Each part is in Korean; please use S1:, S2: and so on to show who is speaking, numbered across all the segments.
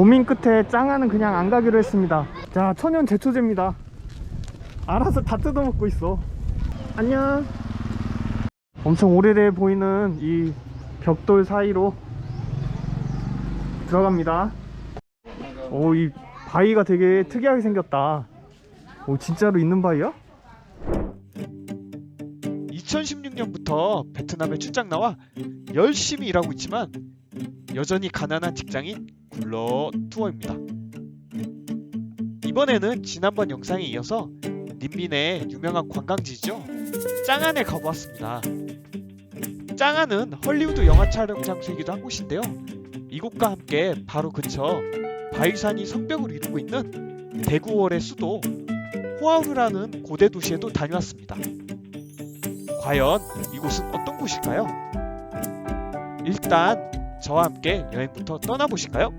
S1: 고민 끝에 짱하는 그냥 안 가기로 했습니다. 자 천연 제초제입니다. 알아서 다 뜯어먹고 있어. 안녕. 엄청 오래돼 보이는 이 벽돌 사이로 들어갑니다. 오 이 바위가 되게 특이하게 생겼다. 오 진짜로 있는 바위야?
S2: 2016년부터 베트남에 출장 나와 열심히 일하고 있지만 여전히 가난한 직장인 굴러 투어입니다. 이번에는 지난번 영상에 이어서 린민의 유명한 관광지죠. 짱안에 가보았습니다. 짱안은 헐리우드 영화 촬영 장소이기도 한 곳인데요. 이곳과 함께 바로 근처 바위산이 성벽을 이루고 있는 대구월의 수도 호아우르라는 고대 도시에도 다녀왔습니다. 과연 이곳은 어떤 곳일까요? 일단 저와 함께 여행부터 떠나보실까요?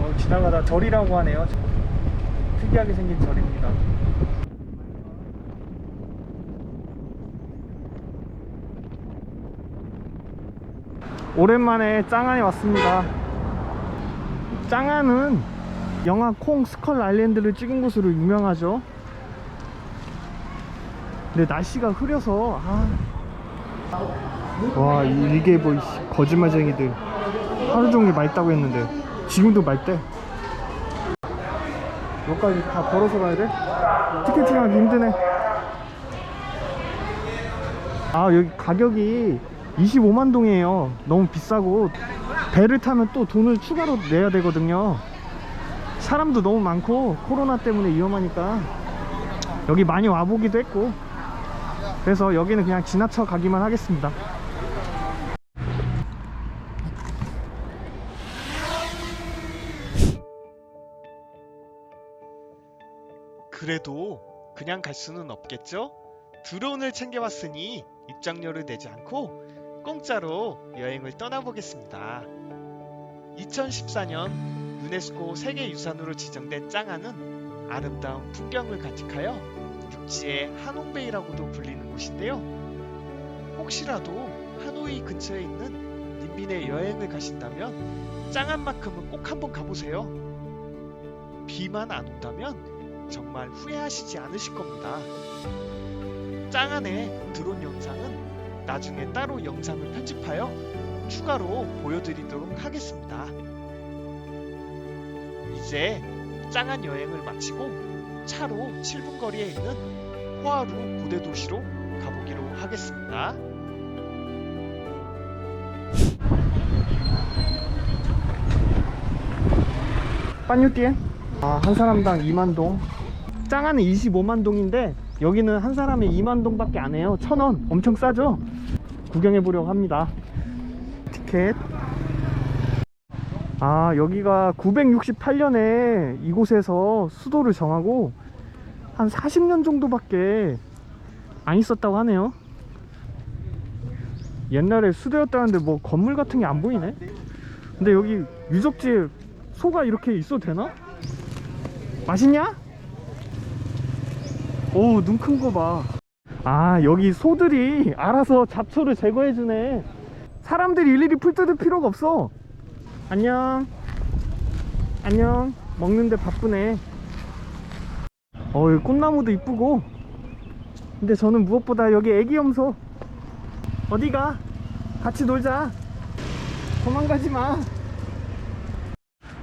S1: 어, 지나가다 절이라고 하네요 특이하게 생긴 절입니다 오랜만에 짱안에 왔습니다 짱안은 영화 콩 스컬 아일랜드를 찍은 곳으로 유명하죠 근데 날씨가 흐려서 아. 와 이- 이게 뭐 거짓말쟁이들. 하루 종일 맑다고 했는데. 지금도 맑대? 여기까지 다 걸어서 가야 돼? 티켓팅 하기 힘드네. 아 여기 가격이 25만 동이에요. 너무 비싸고. 배를 타면 또 돈을 추가로 내야 되거든요. 사람도 너무 많고 코로나 때문에 위험하니까. 여기 많이 와보기도 했고 그래서 여기는 그냥 지나쳐 가기만 하겠습니다
S2: 그래도 그냥 갈 수는 없겠죠? 드론을 챙겨왔으니 입장료를 내지 않고 공짜로 여행을 떠나보겠습니다. 2014년 유네스코 세계유산으로 지정된 짱아는 아름다운 풍경을 간직하여 육지의 하농베이라고도 불리는 곳인데요. 혹시라도 하노이 근처에 있는 닌빈에 여행을 가신다면 짱안만큼은 꼭 한번 가보세요. 비만 안 온다면 정말 후회하시지 않으실 겁니다. 짱안의 드론 영상은 나중에 따로 영상을 편집하여 추가로 보여드리도록 하겠습니다. 이제 짱안 여행을 마치고 차로 7분 거리에 있는 호아루 고대 도시로 가보기로 하겠습니다.
S1: 빠뉴띠에 아, 한 사람당 2만 동. 짱하는 25만 동인데 여기는 한 사람에 2만 동밖에 안 해요. 천 원. 엄청 싸죠? 구경해 보려고 합니다. 티켓. 아, 여기가 968년에 이곳에서 수도를 정하고 한 40년 정도밖에 안 있었다고 하네요. 옛날에 수도였다는데 뭐 건물 같은 게 안 보이네. 근데 여기 유적지에 소가 이렇게 있어도 되나? 맛있냐? 오, 눈 큰 거 봐. 아, 여기 소들이 알아서 잡초를 제거해주네. 사람들이 일일이 풀 뜯을 필요가 없어. 안녕. 안녕. 먹는데 바쁘네. 어, 여기 꽃나무도 이쁘고. 근데 저는 무엇보다 여기 애기 염소. 어디가? 같이 놀자. 도망가지 마.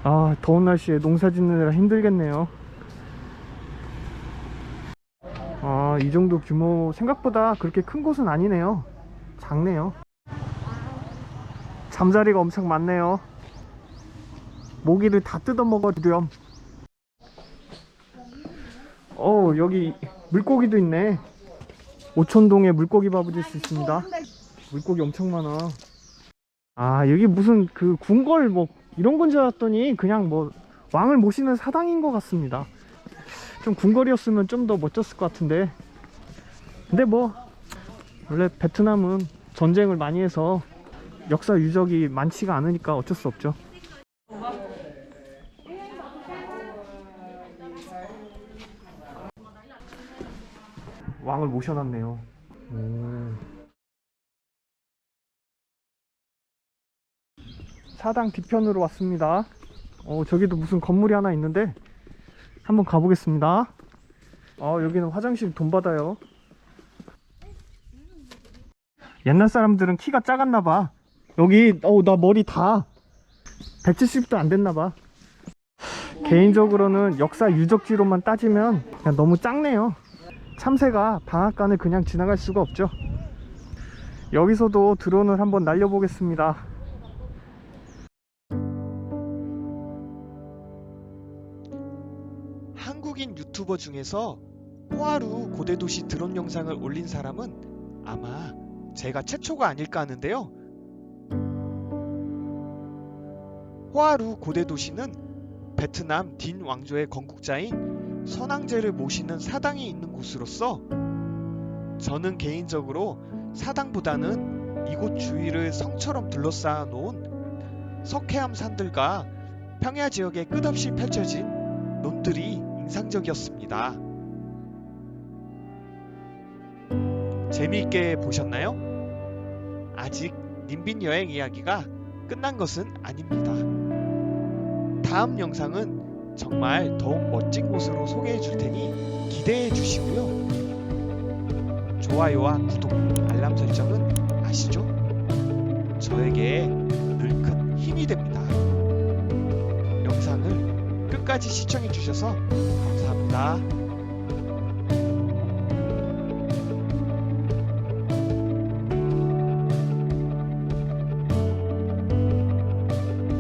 S1: 아 더운 날씨에 농사 짓느라 힘들겠네요 아 이 정도 규모 생각보다 그렇게 큰 곳은 아니네요 작네요 잠자리가 엄청 많네요 모기를 다 뜯어 먹어두렴 어 여기 물고기도 있네. 오천동에 물고기 밥을 줄수 있습니다. 물고기 엄청 많아. 아 여기 무슨 그 궁궐 뭐 이런 건 줄 알았더니 그냥 뭐 왕을 모시는 사당인 것 같습니다. 좀 궁궐이었으면 좀 더 멋졌을 것 같은데. 근데 뭐 원래 베트남은 전쟁을 많이 해서 역사 유적이 많지가 않으니까 어쩔 수 없죠 왕을 모셔놨네요 오. 사당 뒤편으로 왔습니다. 어, 저기도 무슨 건물이 하나 있는데 한번 가보겠습니다. 어, 여기는 화장실 돈 받아요. 옛날 사람들은 키가 작았나 봐. 여기, 어우, 나 머리 다 170도 안 됐나 봐. 개인적으로는 역사 유적지로만 따지면 그냥 너무 작네요. 참새가 방앗간을 그냥 지나갈 수가 없죠. 여기서도 드론을 한번 날려보겠습니다.
S2: 한국인 유튜버 중에서 호하루 고대도시 드론 영상을 올린 사람은 아마 제가 최초가 아닐까 하는데요. 호하루 고대도시는 베트남 딘 왕조의 건국자인 선왕제를 모시는 사당이 있는 곳으로서 저는 개인적으로 사당보다는 이곳 주위를 성처럼 둘러싸아 놓은 석회암 산들과 평야 지역에 끝없이 펼쳐진 논들이 인상적이었습니다. 재미있게 보셨나요? 아직 님빈 여행 이야기가 끝난 것은 아닙니다. 다음 영상은 정말 더욱 멋진 곳으로 소개해 줄 테니 기대해 주시고요. 좋아요와 구독, 알람 설정은 아시죠? 저에게 늘 큰 힘이 됩니다. 영상을 끝까지 시청해 주셔서 감사합니다.